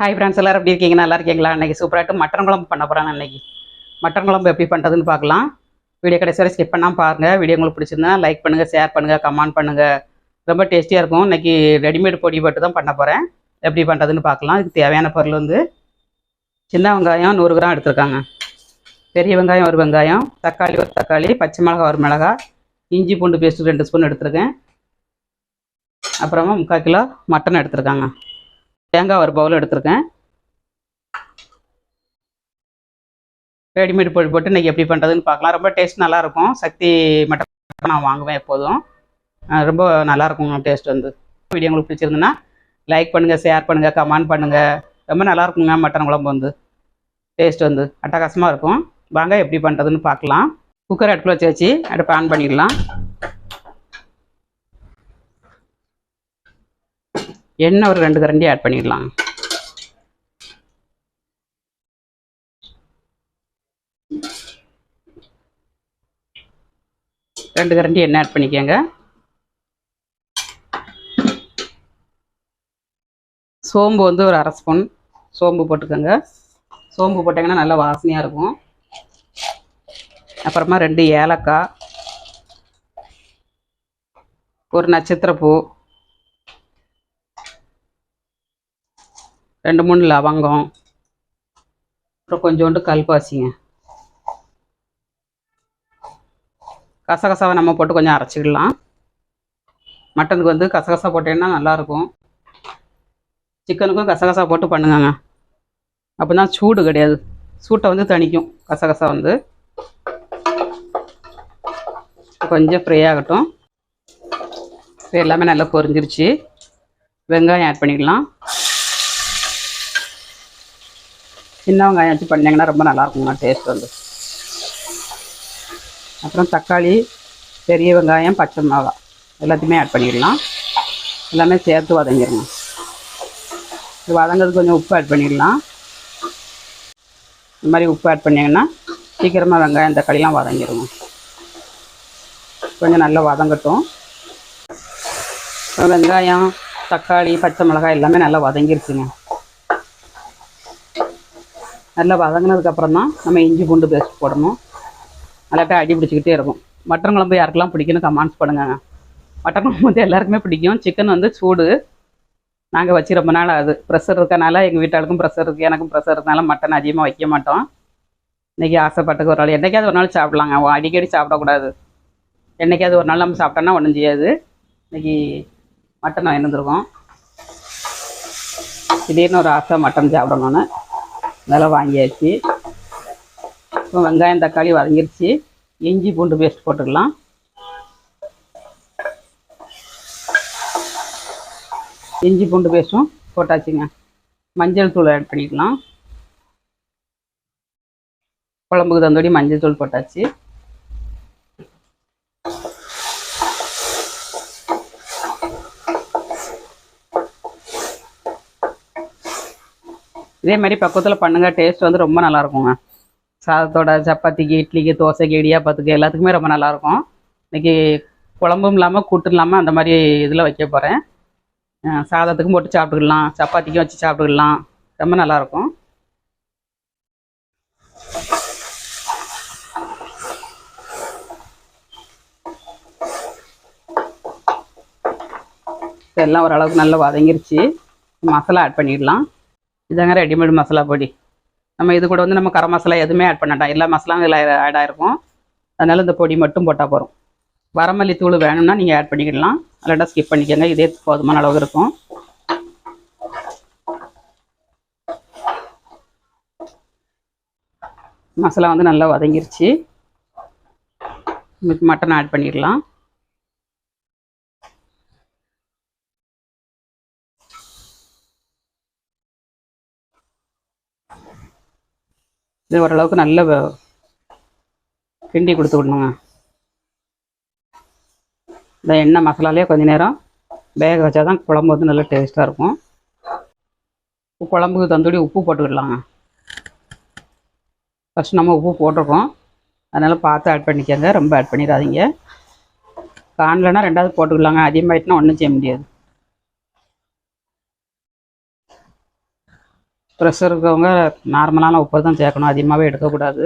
Hi friends எல்லோரும் எப்படி இருக்கீங்க? நல்லா இருக்கீங்களா? இன்னைக்கு சூப்பராகிட்டு மட்டன் குழம்பு பண்ண போகிறாங்க இன்னைக்கு. மட்டன் குழம்பு எப்படி பண்ணுறதுன்னு பார்க்கலாம். வீடியோ கடைசி வரை ஸ்கிப் பண்ணாமல் பாருங்கள் வீடியோ உங்களுக்கு பிடிச்சிருந்தா லைக் பண்ணுங்கள் ஷேர் பண்ணுங்கள் கமெண்ட் பண்ணுங்கள் ரொம்ப டேஸ்டியாக இருக்கும். இன்னைக்கு ரெடிமேட் பொடி போட்டு தான் பண்ண போகிறேன் எப்படி பண்ணுறதுன்னு பார்க்கலாம். இதுக்கு தேவையான பொருள் வந்து சின்ன வெங்காயம் நூறு கிராம் எடுத்துருக்காங்க. பெரிய வெங்காயம் ஒரு வெங்காயம் தக்காளி ஒரு தக்காளி பச்சை மிளகா ஒரு மிளகாய் இஞ்சி பூண்டு பேஸ்ட்டு ரெண்டு ஸ்பூன் எடுத்துருக்கேன். அப்புறமா முக்கால் கிலோ மட்டன் எடுத்துருக்காங்க. தேங்காய் ஒரு பவுல் எடுத்திருக்கேன். ரெடிமேட் பொடி போட்டு இன்றைக்கி எப்படி பண்ணுறதுன்னு பார்க்கலாம். ரொம்ப டேஸ்ட் நல்லாயிருக்கும் சக்தி மட்டன் நான் வாங்குவேன் எப்போதும். ரொம்ப நல்லாயிருக்கும் டேஸ்ட் வந்து. வீடியோ உங்களுக்கு பிடிச்சிருந்துன்னா லைக் பண்ணுங்கள் ஷேர் பண்ணுங்கள் கமெண்ட் பண்ணுங்கள் ரொம்ப நல்லாயிருக்குங்க மட்டன் குழம்பு வந்து. டேஸ்ட் வந்து அட்டகாசமாக இருக்கும். வாங்க எப்படி பண்ணுறதுன்னு பார்க்கலாம். குக்கர் அடுப்பில் வச்சு வச்சு அடுப்பை ஆன் பண்ணிடலாம். எண்ணெய் ஒரு ரெண்டு கரண்டி ஆட் பண்ணிடலாம். ரெண்டு கரண்டி எண்ணெய் ஆட் பண்ணிக்கோங்க. சோம்பு வந்து ஒரு அரை ஸ்பூன் சோம்பு போட்டுக்கோங்க. சோம்பு போட்டிங்கன்னா நல்லா வாசனையாக இருக்கும். அப்புறமா ரெண்டு ஏலக்காய் ஒரு நட்சத்திரப்பூ ரெண்டு மூணு லவங்கம். அப்புறம் கொஞ்சோண்டு கல்பாசிங்க. கசகசாவை நம்ம போட்டு கொஞ்சம் அரைச்சிக்கலாம் மட்டனுக்கு வந்து கசகசா போட்டேன்னா நல்லாயிருக்கும். சிக்கனுக்கும் கசகசா போட்டு பண்ணுங்கங்க. அப்போ தான் சூடு கிடையாது. சூட்டை வந்து தணிக்கும் கசகசா வந்து. கொஞ்சம் ஃப்ரை ஆகட்டும். எல்லாமே நல்லா பொரிஞ்சிருச்சு. வெங்காயம் ஆட் பண்ணிக்கலாம். சின்ன வெங்காயம் வச்சு பண்ணிங்கன்னா ரொம்ப நல்லாயிருக்குங்க டேஸ்ட் வந்து. அப்புறம் தக்காளி பெரிய வெங்காயம் பச்சை மிளகா. எல்லாத்தையுமே ஆட் பண்ணிடலாம். எல்லாமே சேர்த்து வதங்கிடுங்க இது வதங்கிறதுக்கு கொஞ்சம் உப்பு ஆட் பண்ணிடலாம். இந்த மாதிரி உப்பு ஆட் பண்ணிங்கன்னா சீக்கிரமாக வெங்காயம் தக்காளிலாம் வதங்கிடுங்க கொஞ்சம் நல்லா வதங்கட்டும். வெங்காயம் தக்காளி பச்சை மிளகாய் எல்லாமே நல்லா வதங்கிருச்சுங்க. நல்லா வதங்கினதுக்கப்புறம் தான் நம்ம இஞ்சி பூண்டு பேஸ்ட் போடணும். நல்லாட்டா அடி பிடிச்சிக்கிட்டே இருக்கும். மட்டன் குழம்பு யாருக்கெல்லாம் பிடிக்குன்னு கமெண்ட்ஸ் பண்ணுங்க மட்டன் குழம்பு வந்து எல்லாருக்குமே பிடிக்கும். சிக்கன் வந்து சூடு. நாங்கள் வச்சு ரொம்ப நாள் அது ப்ரெஷர் இருக்கனால எங்கள் வீட்டாளுக்கும் ப்ரெஷர் இருக்குது எனக்கும் ப்ரெஷர் இருக்கனால மட்டன் அதிகமாக வைக்க மாட்டோம். இன்றைக்கி ஆசைப்பட்டுக்கு ஒரு நாள். என்றைக்காவது ஒரு நாள் சாப்பிட்லாங்க. அடிக்கடி சாப்பிடக்கூடாது. என்றைக்காவது ஒரு நாள் நம்ம சாப்பிட்டோன்னா ஒன்றும் செய்யாது. இன்றைக்கி மட்டன் வாங்கியிருந்துருக்கோம் திடீர்னு ஒரு ஆசை மட்டன் சாப்பிடணும்னு. அதெல்லாம் வாங்கியாச்சு. இப்போ வெங்காயம் தக்காளி வதங்கிருச்சு. இஞ்சி பூண்டு பேஸ்ட் போட்டுக்கலாம். இஞ்சி பூண்டு பேஸ்ட்டும் போட்டாச்சுங்க. மஞ்சள் தூள் ஆட் பண்ணிக்கலாம். குழம்புக்கு தந்தோடி மஞ்சள் தூள் போட்டாச்சு. இதே மாதிரி பக்கத்தில் பண்ணுங்கள் டேஸ்ட் வந்து ரொம்ப நல்லா இருக்குங்க சாதத்தோட சப்பாத்திக்கு இட்லிக்கு தோசைக்கு இடியாப்பத்துக்கு எல்லாத்துக்குமே ரொம்ப நல்லா இருக்கும் இன்னைக்கு குழம்பும் இல்லாமல் கூட்டும் இல்லாமல் அந்த மாதிரி இதில் வைக்க போகிறேன் சாதத்துக்கும் போட்டு சாப்பிட்டுக்கலாம் சப்பாத்திக்கும் வச்சு சாப்பிட்டுக்கலாம். ரொம்ப நல்லா இருக்கும் எல்லாம் ஓரளவுக்கு நல்லா வதங்கிருச்சு. மசாலா ஆட் பண்ணிடலாம். இதாங்க ரெடிமேட் மசாலா பொடி. நம்ம இது கூட வந்து நம்ம கரம் மசாலா எதுவுமே ஆட் பண்ணட்டோம் எல்லா மசாலாவும் இதில் ஆட் ஆகிருக்கும் அதனால் இந்த பொடி மட்டும் போட்டால் போதும். வரமல்லி தூள் வேணும்னா நீங்கள் ஆட் பண்ணிக்கிடலாம் அல்லாட்டா ஸ்கிப் பண்ணிக்கோங்க. இதே போதுமான அளவு இருக்கும். மசாலா வந்து நல்லா வதங்கிருச்சு. மட்டன் ஆட் பண்ணிடலாம். இது ஓரளவுக்கு நல்ல கிண்டி கொடுத்து விடணுங்க. இந்த எண்ணெய் மசாலாலே கொஞ்ச நேரம் வேக வச்சா தான் குழம்பு வந்து நல்லா டேஸ்ட்டாக இருக்கும். உப்பு குழம்புக்கு தந்தோடி உப்பு போட்டுக்கிடலாங்க ஃபஸ்ட் நம்ம உப்பு போட்டிருக்கோம். அதனால் பார்த்து ஆட் பண்ணிக்கோங்க. ரொம்ப ஆட் பண்ணிடாதீங்க. காணலன்னா ரெண்டாவது போட்டுக்கலாங்க. அதிகமாகிட்டுனா ஒன்றும் செய்ய முடியாது. ப்ரெஷர் இருக்கவங்க நார்மலான உப்பு தான் சேர்க்கணும். அதிகமாகவே எடுக்கக்கூடாது.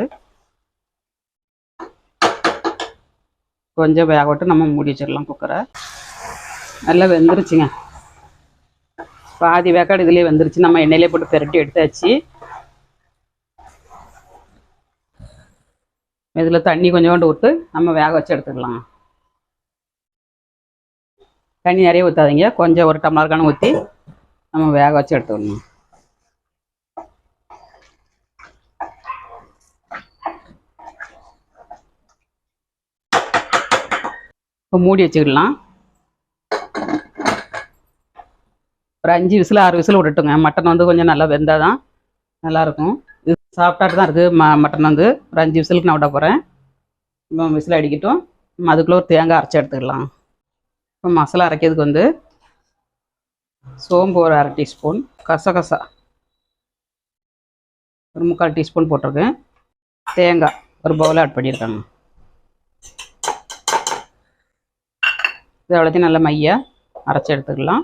கொஞ்சம் வேக விட்டு நம்ம மூடி வச்சிடலாம் குக்கரை நல்லா வெந்துருச்சுங்க. பாதி வேக்காடு இதுலேயே வெந்துருச்சு. நம்ம எண்ணெயிலே போட்டு பெரட்டி எடுத்தாச்சு. இதில் தண்ணி கொஞ்சோண்டு விட்டு நம்ம வேக வச்சு எடுத்துக்கலாம். தண்ணி நிறைய ஊற்றாதீங்க கொஞ்சம் ஒரு டம்ளர் ஊற்றி நம்ம வேக வச்சு எடுத்துக்கணும் இப்போ மூடி வச்சுக்கலாம். ஒரு அஞ்சு விசில் ஆறு விசில் விட்டுட்டுங்க மட்டன் வந்து கொஞ்சம் நல்லா வெந்தால் தான் நல்லாயிருக்கும். இது சாப்பிட்டாட்டு தான் இருக்குது ம மட்டன் வந்து. ஒரு அஞ்சு விசிலுக்கு நான் விட போகிறேன் இப்போ விசில் அடிக்கட்டும். அதுக்குள்ளே ஒரு தேங்காய் அரைச்சி எடுத்துக்கலாம். இப்போ மசாலா அரைக்கிறதுக்கு வந்து சோம்பு ஒரு அரை டீஸ்பூன் கசகசா ஒரு முக்கால் டீஸ்பூன் போட்டிருக்கேன். தேங்காய் ஒரு பவுல் ஆட் பண்ணியிருக்காங்க. இது அவ்வளோத்தையும் நல்லா மையாக அரைச்சி எடுத்துக்கலாம்.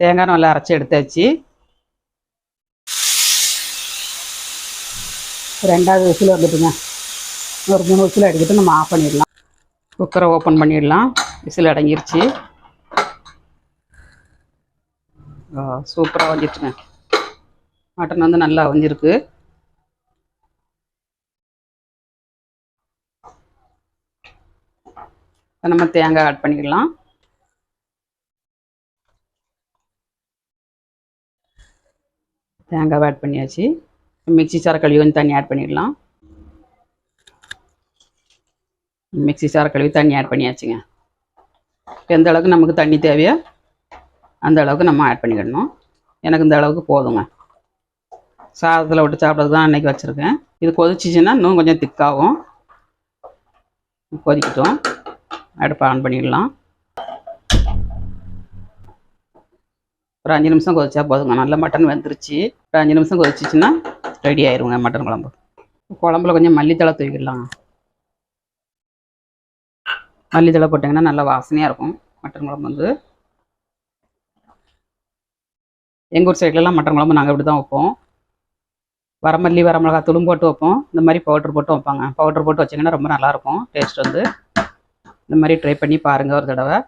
தேங்காய் நல்லா அரைச்சி எடுத்தாச்சு. ரெண்டாவது விசில் வந்துட்டுங்க. ஒரு மூணு விசில் அடிக்கிட்டு நம்ம ஆஃப் பண்ணிடலாம். குக்கரை ஓப்பன் பண்ணிடலாம். விசில் அடங்கிருச்சு. சூப்பராக வந்துச்சுங்க மட்டன் வந்து நல்லா வந்திருக்கு. நம்ம தேங்காய் ஆட் பண்ணிக்கலாம் தேங்காய் ஆட் பண்ணியாச்சு. மிக்ஸி சார வந்து தண்ணி ஆட் பண்ணிடலாம். மிக்ஸி சார கழுவி தண்ணி ஆட் பண்ணியாச்சுங்க. எந்த அளவுக்கு நமக்கு தண்ணி தேவையோ அந்த அளவுக்கு நம்ம ஆட் பண்ணிக்கிடணும் எனக்கு இந்த அளவுக்கு போதுங்க. சாதத்தில் விட்டு சாப்பிட்றது தான் அன்றைக்கி வச்சுருக்கேன். இது கொதிச்சிச்சின்னா இன்னும் கொஞ்சம் திக்காகும் கொதிக்கட்டும். அடுப்பை ஆன் பண்ணிடலாம். ஒரு அஞ்சு நிமிஷம் கொதிச்சா போதுங்க. நல்ல மட்டன் வந்துருச்சு. ஒரு அஞ்சு நிமிஷம் கொதிச்சிச்சின்னா ரெடி ஆயிருங்க மட்டன் குழம்பு. குழம்புல கொஞ்சம் மல்லித்தலை தூக்கிடலாம் மல்லித்தழை போட்டிங்கன்னா நல்லா வாசனையாக இருக்கும் மட்டன் குழம்பு வந்து. எங்கள் ஊர் சைட்லலாம் மட்டன் குழம்பு நாங்கள் இப்படி தான் வைப்போம். வரமல்லி வரமிளகா தூளும் போட்டு வைப்போம். இந்த மாதிரி பவுட்ரு போட்டு வைப்பாங்க. பவுட்ரு போட்டு வச்சிங்கன்னா ரொம்ப நல்லாயிருக்கும் டேஸ்ட் வந்து. இந்த மாதிரி ட்ரை பண்ணி பாருங்கள் ஒரு தடவை.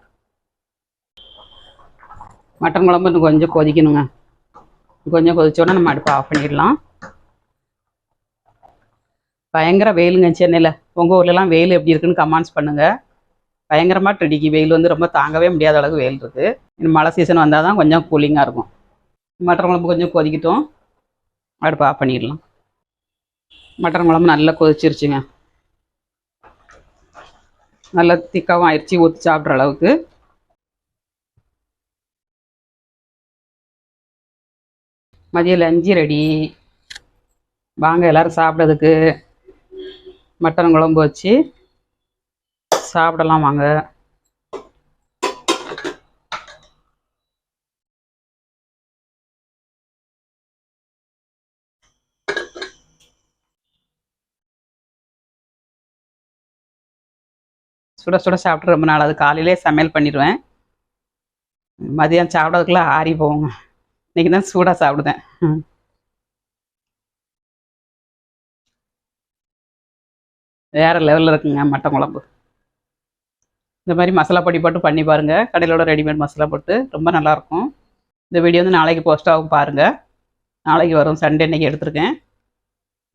மட்டன் குழம்பு இன்னும் கொஞ்சம் கொதிக்கணுங்க. கொஞ்சம் கொதிச்சோடனே நம்ம அடுப்பை ஆஃப் பண்ணிடலாம். பயங்கர வெயிலுங்க சென்னையில். உங்கள் ஊர்லலாம் வெயில் எப்படி இருக்குன்னு கமெண்ட்ஸ் பண்ணுங்கள் பயங்கரமாக இடிக்கி. வெயில் வந்து ரொம்ப தாங்கவே முடியாத அளவுக்கு வெயில் இருக்குது இன்னும் மழை சீசன் வந்தால் தான் கொஞ்சம் கூலிங்காக இருக்கும். மட்டன் குழம்பு கொஞ்சம் கொதிக்கட்டும். அடுப்பை ஆஃப் பண்ணிடலாம். மட்டன் குழம்பு நல்லா கொதிச்சிருச்சுங்க. நல்லா திக்காவும் ஆயிடுச்சு ஊற்றி சாப்பிட்ற அளவுக்கு. மதியம் லஞ்சு ரெடி. வாங்க எல்லாரும் சாப்பிட்றதுக்கு. மட்டன் குழம்பு வச்சு சாப்பிடலாம் வாங்க. சுட சுட சாப்பிட்டு ரொம்ப நாள் அது காலையிலே சமையல் பண்ணிடுவேன். மதியம் சாப்பிட்றதுக்குள்ள ஆறி போவோங்க இன்னைக்கு தான் சூடாக சாப்பிடுதேன். வேறு வேற லெவலில் இருக்குங்க மட்டன் குழம்பு. இந்த மாதிரி மசாலா பொடி போட்டு பண்ணி பாருங்கள் கடையிலோட ரெடிமேட் மசாலா போட்டு ரொம்ப நல்லாயிருக்கும் இந்த வீடியோ வந்து நாளைக்கு போஸ்ட் ஆகும் பாருங்கள் நாளைக்கு வரும். சண்டே இன்னைக்கு எடுத்திருக்கேன்.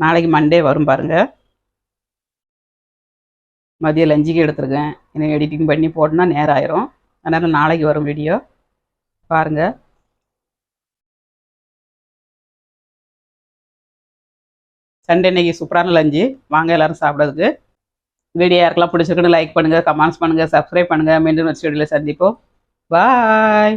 நாளைக்கு மண்டே வரும் பாருங்கள் மதியம் லஞ்சுக்கு எடுத்திருக்கேன். இன்னும் எடிட்டிங் பண்ணி போட்டோன்னா நேரம் ஆயிரும். அதனால் நாளைக்கு வரும் வீடியோ பாருங்கள் சண்டே இன்னைக்கு சூப்பரான லஞ்சு வாங்க எல்லாரும் சாப்பிட்றதுக்கு. வீடியோ யாருக்கெல்லாம் பிடிச்சிருக்குன்னு லைக் பண்ணுங்கள் கமெண்ட்ஸ் பண்ணுங்கள் சப்ஸ்கிரைப் பண்ணுங்கள் மீண்டும் நெக்ஸ்ட் வீடியோவில் சந்திப்போம். பாய்